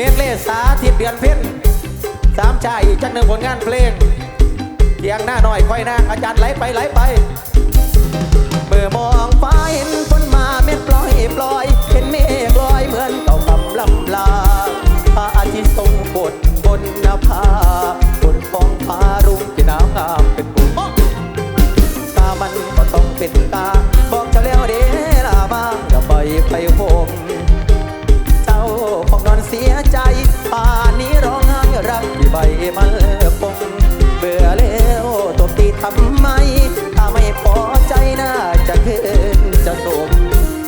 มนเลสาทิศเดือนเพ็ญสามชายอีกจักหนึ่งผลงานเพลงเทียงหน้าหน่อยค่อยนางอาจารย์ไหลไปไหลไป เมื่อมองฟ้าเห็นฝนมาเม็ดปล่อยปล่อยเห็นเมฆลอยเหมือนเก่ากำลำลาพระอาทิตย์ทรงบนบนนภาบนฟองฟ้ารุ่งที่น้ำงามเป็นบุญตามันก็ต้องเป็นตา บอกจะแล้วเดลามาอย่าไปไปโหม ทำไมถ้าไม่พอใจน่าจะเคืนจะส่ง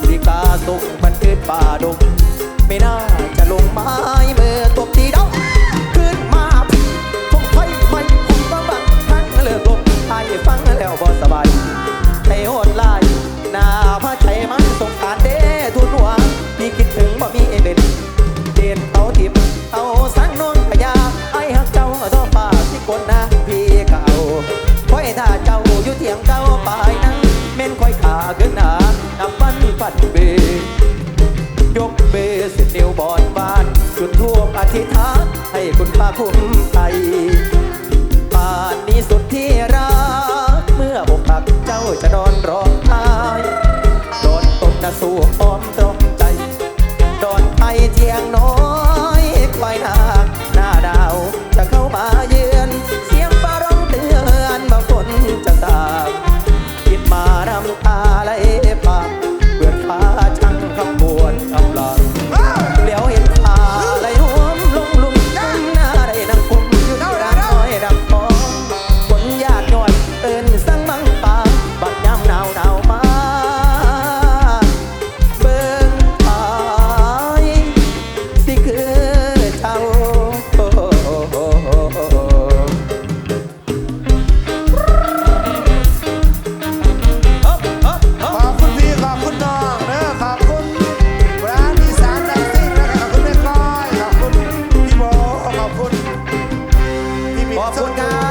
ดีกาส่งมันคืนป่าดงไม่น่าจะลงไม้เมื่อตบตีเดาขึ้นมาคงไฟไม่คงต้องบังทั้งเลิกลงไอ้ฟังแล้วบ่สบายใจโหดลายหน้าพระใจมันสงสารเด้ทุนหัวพี่คิดถึงบ่มีเบ็ดเด่นเอาทิมเอาสังนงพยาไอ้หักเจ้าท้อฟ้าที่กนนะพี่เก่า ถ้าเจ้าอยู่เถียงเก่าปายนั้นเม่นคอยขาขึ้นหนานับวันฟันเบยกเบสิบนิ้วบอดบานจุดทั่วอธิษฐานให้คุณพระคุ้มไทยป่านนี้สุดที่รัก เมื่ออกหักเจ้าจะนอนร้องไห้โดนตบนะสู่ ขอบคุณครับ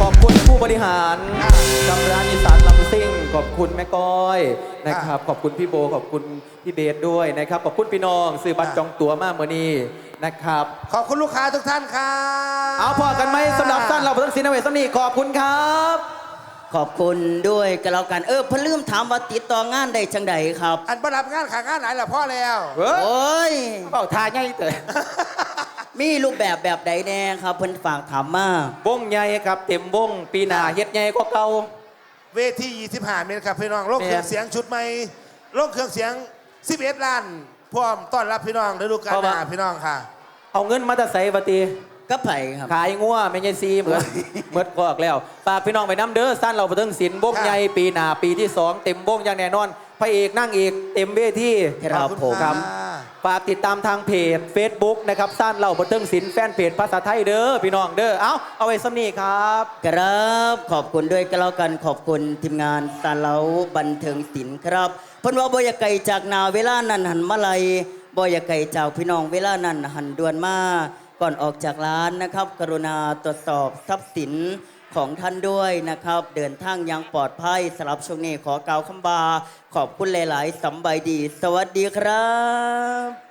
ส้มขอบคุณผู้บริหารกับร้านอีสานลำซิ่ง ขอบคุณแม่ก้อยนะครับ ขอบคุณพี่โบ ขอบคุณพี่เบสด้วยนะครับ ขอบคุณพี่น้องซื้อบัตรจองตั๋วมากเมื่อนี้นะครับ ขอบคุณลูกค้าทุกท่านครับเอาพอกันไหมสำหรับสั้นเราทั้งสินเวสนี่ขอบคุณครับ ขอบคุณด้วยกันแล้วกันเออเพิ่นลืมถามว่าติดต่องานได้จังใดครับ อันประดับงานขางานไหนล่ะพ่อแล้วเฮ้ยโอ้ย เป่าทาง่ายเต๋อมีรูปแบบแบบใดแน่ครับ เพิ่นฝากถามมาวงใหญ่ครับเต็มวงปีหน้าเฮ็ดใหญ่ก็เก่า เวที25เมตรครับพี่น้องโลกเครื่องเสียงชุดใหม่โลกเครื่องเสียง 11ล้านพร้อมต้อนรับพี่น้องฤดูกาลหน้าพี่น้องค่ะ เอาเงินมาแตะใส่ปฏิ ก็ไผ่ครับ ขายงัวไม่ใช่ซีเหมือนเหมือนกอกแล้วฝากพี่น้องไปน้ำเด้อสั้นเราไปถึงศิลป์วงครับใหญ่ปีหน้าปีที่สองเต็มวงอย่างแน่นอนพระเอกนั่งเอกเต็มเวทีครับขอณผมค่ะฝากติดตามทางเพจ Facebook นะครับสั้นเราบนเทิงศิลป์แฟนเพจภาษาไทยเด้อพี่น้องเด้อเอาเอาไว้สำนีครับครับขอบคุณด้วยกันแล้วกันขอบคุณทีมงานตาเล้าบันเทิงศิลป์ครับเพิ่นว่าบ่อยากไกลจากนาเวลานั้นหันมาลัยบ่อยากไกลจากพี่น้องเวลานั้นหันด่วนมา ก่อนออกจากร้านนะครับ กรุณาตรวจสอบทรัพย์สินของท่านด้วยนะครับ เดินทางยังปลอดภัยสำหรับช่วงนี้ขอกล่าวคำบา ขอบคุณหลาย ๆสำบายดี สวัสดีครับ